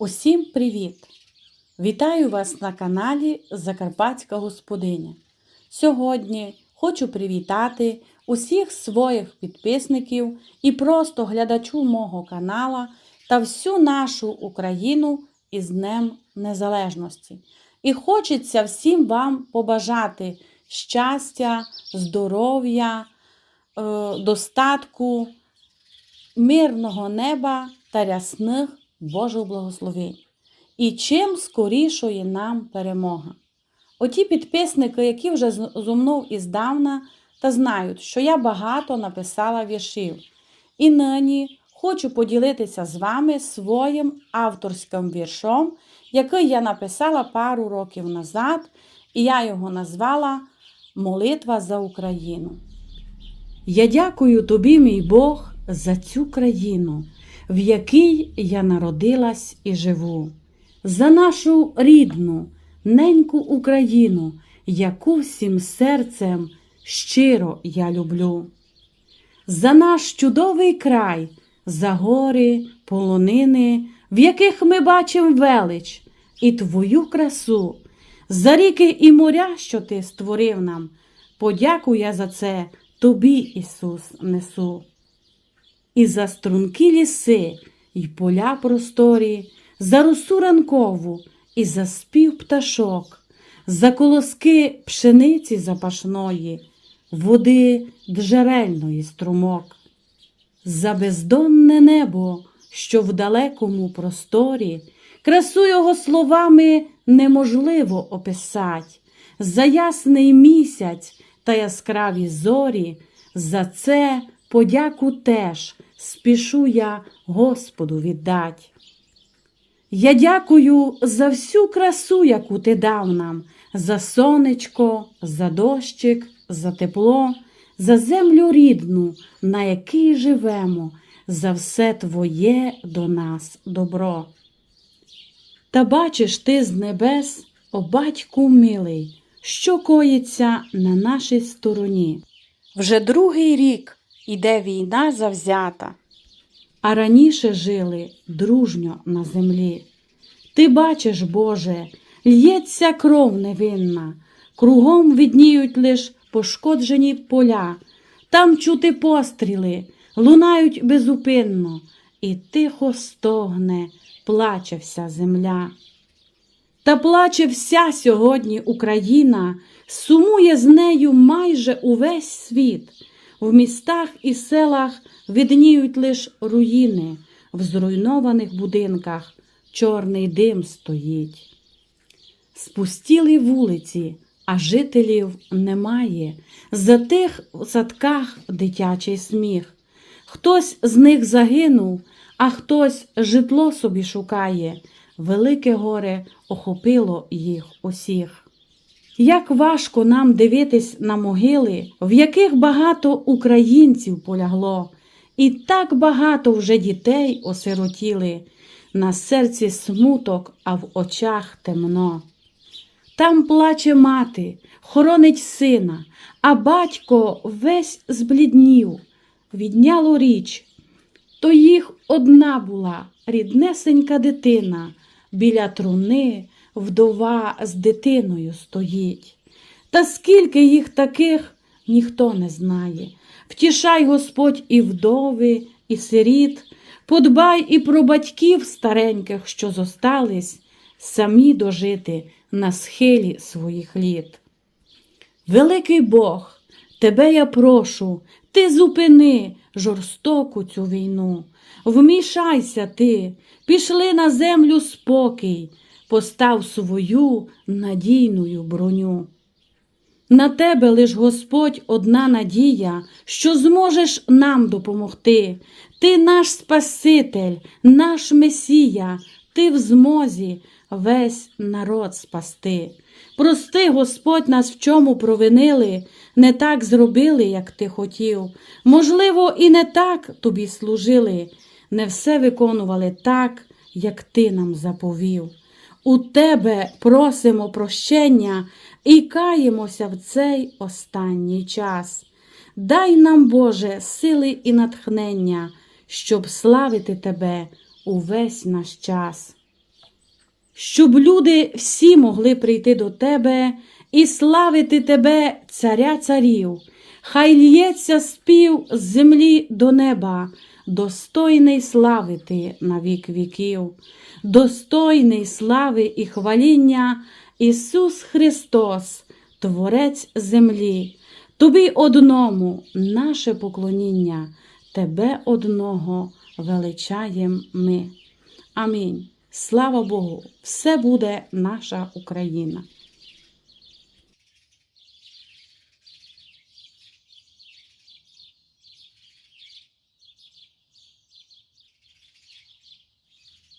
Усім привіт! Вітаю вас на каналі Закарпатська Господиня. Сьогодні хочу привітати усіх своїх підписників і просто глядачу мого канала та всю нашу Україну із Днем Незалежності. І хочеться всім вам побажати щастя, здоров'я, е, достатку, мирного неба та рясних Божих благословень. І чим скорішої нам перемога. Оті підписники, які вже зо мною іздавна, та знають, що я багато написала віршів. І нині хочу поділитися з вами своїм авторським віршом, який я написала пару років назад, і я його назвала Молитва за Україну. Я дякую тобі, мій Бог, за цю країну, в якій я народилась і живу, за нашу рідну, неньку Україну, яку всім серцем щиро я люблю. За наш чудовий край, за гори, полонини, в яких ми бачимо велич і твою красу, за ріки і моря, що ти створив нам, подяку я за це тобі, Ісус, несу. І за струнки ліси, й поля просторі, за росу ранкову, і за спів пташок, за колоски пшениці запашної, води джерельної струмок, за бездонне небо, що в далекому просторі, красу його словами неможливо описать, за ясний місяць та яскраві зорі, за це подяку теж спішу я Господу віддать. Я дякую за всю красу, яку ти дав нам, за сонечко, за дощик, за тепло, за землю рідну, на якій живемо, за все твоє до нас добро. Та бачиш ти з небес, о батьку милий, що коїться на нашій стороні. Вже другий рік іде війна завзята, а раніше жили дружньо на землі. Ти бачиш, Боже, лється кров невинна, кругом відніють лиш пошкоджені поля, там чути постріли, лунають безупинно, і тихо стогне, плаче вся земля. Та плаче вся сьогодні Україна, сумує з нею майже увесь світ. В містах і селах видніють лиш руїни, в зруйнованих будинках чорний дим стоїть. Спустіли вулиці, а жителів немає. За тих садках дитячий сміх. Хтось з них загинув, а хтось житло собі шукає. Велике горе охопило їх усіх. Як важко нам дивитись на могили, в яких багато українців полягло, і так багато вже дітей осиротіли, на серці смуток, а в очах темно. Там плаче мати, хоронить сина, а батько весь збліднів, відняло річ. То їх одна була ріднесенька дитина, біля труни вдова з дитиною стоїть. Та скільки їх таких ніхто не знає. Втішай Господь і вдови, і сиріт, подбай і про батьків стареньких, що зостались, самі дожити на схилі своїх літ. Великий Бог, тебе я прошу, ти зупини жорстоку цю війну. Вмішайся ти, пішли на землю спокій, постав свою надійною броню. На тебе лиш Господь одна надія, що зможеш нам допомогти. Ти наш Спаситель, наш Месія, ти в змозі весь народ спасти. Прости, Господь, нас в чому провинили, не так зробили, як ти хотів. Можливо, і не так тобі служили, не все виконували так, як ти нам заповів. У тебе просимо прощення і каємося в цей останній час. Дай нам, Боже, сили і натхнення, щоб славити Тебе увесь наш час. щоб люди всі могли прийти до тебе і славити тебе, царя царів. Хай лється спів з землі до неба, достойний слави ти на вік віків, достойний слави і хваління Ісус Христос, Творець землі. Тобі одному наше поклоніння, Тебе одного величаєм ми. Амінь. Слава Богу! Все буде наша Україна.